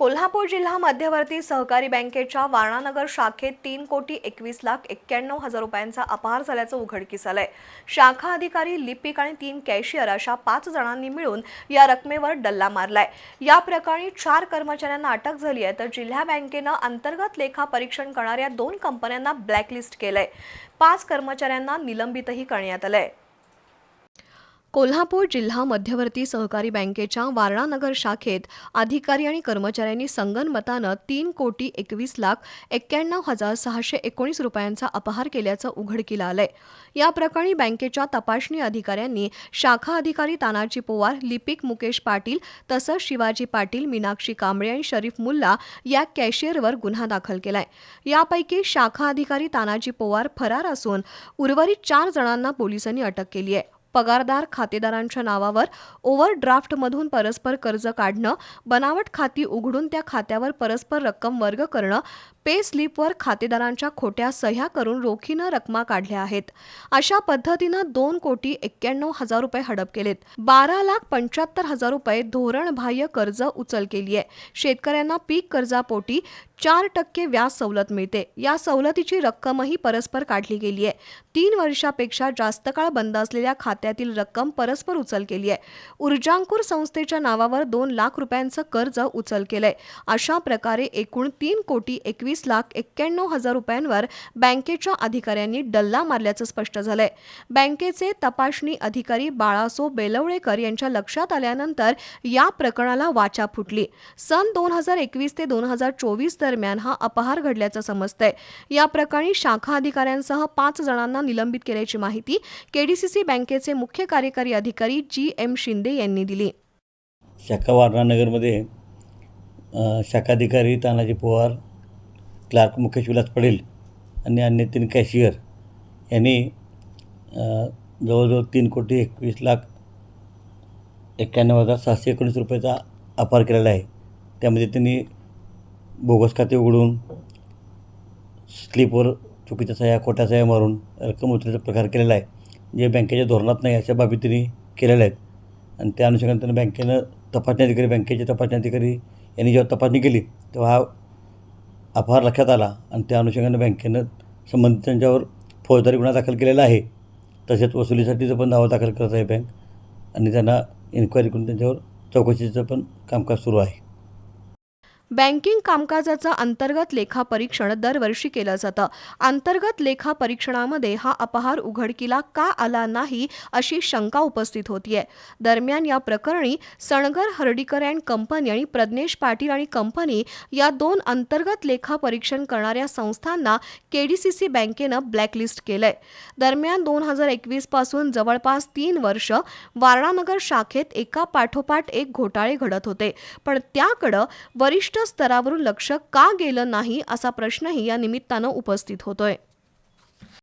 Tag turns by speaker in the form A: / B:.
A: कोल्हापूर जिल्हा मध्यवर्ती सहकारी बँकेच्या वारणानगर शाखेत तीन कोटी एकवीस लाख एक्क्याण्णव हजार रुपयांचा अपहार झाल्याचं उघडकीस आलंय शाखा अधिकारी लिपिक आणि तीन कॅशियर अशा पाच जणांनी मिळून या रकमेवर डल्ला मारलाय. या प्रकरणी चार कर्मचाऱ्यांना अटक झाली आहे तर जिल्हा बँकेनं अंतर्गत लेखा परीक्षण करणाऱ्या दोन कंपन्यांना ब्लॅकलिस्ट केलंय. पाच कर्मचाऱ्यांना निलंबितही करण्यात आलंय. कोल्हापूर जिल्हा मध्यवर्ती सहकारी बँकेच्या वारणानगर शाखेत अधिकारी आणि कर्मचाऱ्यांनी संगनमतानं तीन कोटी एकवीस लाख एक्क्याण्णव हजार सहाशे एकोणीस रुपयांचा अपहार केल्याचं उघडकीला आलंय. या प्रकरणी बँकेच्या तपासणी अधिकाऱ्यांनी शाखा अधिकारी तानाजी पोवार लिपिक मुकेश पाटील तसंच शिवाजी पाटील मीनाक्षी कांबळे आणि शरीफ मुल्ला या कॅशियरवर गुन्हा दाखल केलाय. यापैकी शाखा अधिकारी तानाजी पोवार फरार असून उर्वरित चार जणांना पोलिसांनी अटक केली आहे. पगारदार खातेदारांच्या नावावर ओव्हरड्राफ्टमधून परस्पर कर्ज काढणं बनावट खाती उघडून त्या खात्यावर परस्पर रक्कम वर्ग करणं पे स्लिपवर खातेदारांच्या खोट्या सह्या करून रोखीनं रकमा काढल्या आहेत. अशा पद्धतीनं दोन कोटी एक्क्याण्णव हजार रुपये हडप केलेत. बारा लाख पंच्याहत्तर हजार रुपये धोरणबाह्य कर्ज उचल केली आहे. शेतकऱ्यांना पीक कर्जापोटी चार टक्के व्याज सवलत मिळते. या सवलतीची रक्कमही परस्पर काढली गेली आहे. तीन वर्षापेक्षा जास्त काळ बंद असलेल्या खात्यातील रक्कम परस्पर उचल केली आहे. ऊर्जांकुर संस्थेच्या नावावर दोन लाख रुपयांचं कर्ज उचल केलंय. अशा प्रकारे एकूण तीन कोटी एकवीस लाख एक्क्याण्णव हजार रुपयांवर बँकेच्या अधिकाऱ्यांनी डल्ला मारल्याचं स्पष्ट झालंय. बँकेचे तपासणी अधिकारी बाळासो बेलवळेकर यांच्या लक्षात आल्यानंतर या प्रकरणाला वाचा फुटली. सन दोन हजार एकवीस ते दोन हजार चोवीस दरम्यान हा अपहार घडल्याचं समजतंय. या प्रकरणी शाखा अधिकाऱ्यांसह पाच जणांना निलंबित केल्याची माहिती केडीसीसी बँकेचे मुख्य कार्यकारी अधिकारी जी एम शिंदे यांनी दिली.
B: शाखा वारणानगरमध्ये शाखाधिकारी तानाजी पवार क्लार्क मुकेश विलास पडेल आणि अन्य तीन कॅशियर यांनी जवळजवळ तीन कोटी एकवीस लाख एक्क्याण्णव हजार सहाशे एकोणीस रुपयाचा अपार केलेला आहे. त्यामध्ये त्यांनी बोगस खाते उघडून स्लिपवर चुकीच्या सह्या खोट्या सह्या मारून रक्कम उचलण्याचा प्रकार केलेला आहे जे बँकेच्या धोरणात नाही अशा बाबी त्यांनी केलेल्या आहेत. आणि त्या अनुषंगाने त्यांनी बँकेनं तपासणी अधिकारी बँकेचे तपासणी अधिकारी यांनी जेव्हा तपासणी केली तेव्हा हा अपहार लक्षात आला आणि त्या अनुषंगाने बँकेनं संबंधित त्यांच्यावर फौजदारी गुन्हा दाखल केलेला आहे. तसेच वसुलीसाठीचं पण दावा दाखल करत आहे बँक आणि त्यांना इन्क्वायरी करून त्यांच्यावर चौकशीचं पण कामकाज सुरू आहे.
A: बँकिंग कामकाजाचं अंतर्गत लेखापरीक्षण दरवर्षी केलं जातं. अंतर्गत लेखापरीक्षणामध्ये हा अपहार उघडकीला का आला नाही अशी शंका उपस्थित होतीये. दरम्यान या प्रकरणी सणगर हर्डीकर अँड कंपनी आणि प्रज्ञेश पाटील आणि कंपनी या दोन अंतर्गत लेखापरीक्षण करणाऱ्या संस्थांना केडीसीसी बँकेनं ब्लॅकलिस्ट केलंय. दरम्यान दोन हजार एकवीसपासून जवळपास तीन वर्ष वारणानगर शाखेत एका पाठोपाठ एक घोटाळे घडत होते. पण त्याकडं वरिष्ठ स्तरावरून लक्ष का गेलं नाही असा प्रश्नही या निमित्तानं उपस्थित होतोय.